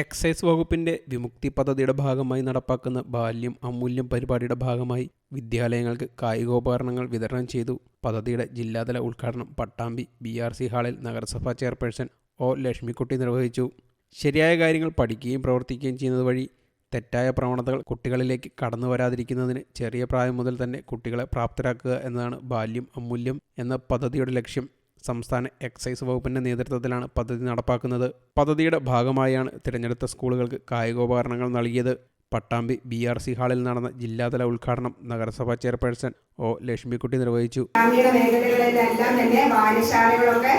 Excise വകുപ്പിന്റെ വിമുക്തി പദ്ധതിയുടെ ഭാഗമായി നടപ്പാക്കുന്ന ബാല്യം അമൂല്യം പരിപാടിയുടെ ഭാഗമായി വിദ്യാലയങ്ങൾക്ക് കായികോപകരണങ്ങൾ വിതരണം ചെയ്തു. പദ്ധതിയുടെ ജില്ലാതല ഉദ്ഘാടനം പട്ടാമ്പി ബി ആർ സി ഹാളിൽ നഗരസഭാ ചെയർപേഴ്സൺ ഒ ലക്ഷ്മിക്കുട്ടി നിർവഹിച്ചു. ശരിയായ കാര്യങ്ങൾ പഠിക്കുകയും പ്രവർത്തിക്കുകയും ചെയ്യുന്നത് വഴി തെറ്റായ പ്രവണതകൾ കുട്ടികളിലേക്ക് കടന്നു വരാതിരിക്കുന്നതിന് ചെറിയ പ്രായം മുതൽ തന്നെ കുട്ടികളെ പ്രാപ്തരാക്കുക എന്നതാണ് ബാല്യം അമൂല്യം എന്ന പദ്ധതിയുടെ ലക്ഷ്യം. സംസ്ഥാന എക്സൈസ് വകുപ്പിന്റെ നേതൃത്വത്തിലാണ് പദ്ധതി നടപ്പാക്കുന്നത്. പദ്ധതിയുടെ ഭാഗമായാണ് തിരഞ്ഞെടുത്ത സ്കൂളുകൾക്ക് കായികോപകരണങ്ങൾ നൽകിയത്. പട്ടാമ്പി ബി ആർ സി ഹാളിൽ നടന്ന ജില്ലാതല ഉദ്ഘാടനം നഗരസഭാ ചെയർപേഴ്സൺ ഒ ലക്ഷ്മിക്കുട്ടി നിർവഹിച്ചു. ഗ്രാമീണ മേഖലകളിലെല്ലാം തന്നെ ബാലശാലകളൊക്കെ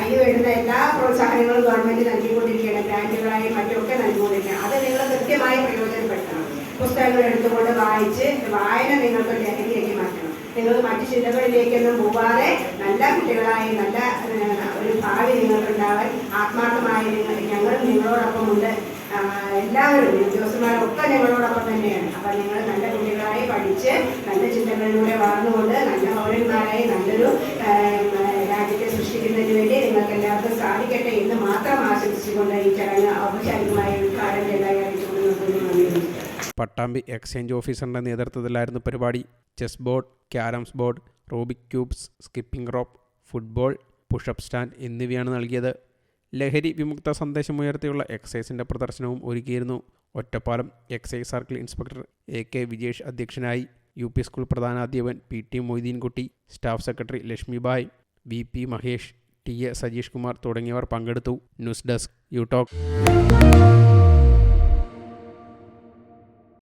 അതിന് എല്ലാ പ്രോത്സാഹനങ്ങളും ഗവൺമെന്റ് നൽകിക്കൊണ്ടിരിക്കുകയാണ്. ഗ്രാൻഡുകളായും മറ്റുമൊക്കെ നൽകിക്കൊണ്ടിരിക്കുകയാണ്. അത് നിങ്ങൾ കൃത്യമായി പ്രയോജനപ്പെടുത്തണം. പുസ്തകങ്ങൾ എടുത്തുകൊണ്ട് വായിച്ച് വായന നിങ്ങൾക്ക് ലഹരിയാക്കി മാറ്റണം. നിങ്ങൾ മറ്റു ചിന്തകളിലേക്കൊന്നും പോവാതെ നല്ല കുട്ടികളായി നല്ല ഒരു ഭാവി നിങ്ങൾക്കുണ്ടാവാൻ ആത്മാർത്ഥമായി നിങ്ങൾ ഞങ്ങൾ നിങ്ങളോടൊപ്പം ഉണ്ട്. എല്ലാവരും ഉദ്യോഗസ്ഥന്മാരൊക്കെ ഞങ്ങളോടൊപ്പം തന്നെയാണ്. അപ്പം നിങ്ങൾ നല്ല കുട്ടികളായി പഠിച്ച് നല്ല ചിന്തകളിലൂടെ വളർന്നുകൊണ്ട് നല്ല പൗരന്മാരായി നല്ലൊരു രാജ്യത്തെ സൃഷ്ടിക്കുന്നതിന് വേണ്ടി നിങ്ങൾക്ക് എല്ലാവർക്കും സാധിക്കട്ടെ എന്ന് മാത്രം ആശംസിച്ചുകൊണ്ട് ഈ ചടങ്ങ് ഔപചാരികമായി ഉദ്ഘാടനം ചെയ്തായി പട്ടാമ്പി എക്സ്ചേഞ്ച് ഓഫീസറിന്റെ നേതൃത്വത്തിലായിരുന്നു പരിപാടി. Chess board carroms board Rubik cubes skipping rope football pushup stand എന്നിവയാണ് നൽകിയത്. ലഹരി വിമുക്ത സന്ദേശമുയർത്തിയുള്ള എക്സൈസിന്റെ പ്രദർശനവും ഒരുക്കിയിരുന്നു. Ottapalam excise circle inspector A K Vijesh അധ്യക്ഷനായി. U P school പ്രധാനാധ്യാപൻ P T Moideenkutty staff secretary Lakshmibai V P Mahesh T A Sajeesh Kumar തുടങ്ങിയവർ പങ്കെടുത്തു. News desk U talk.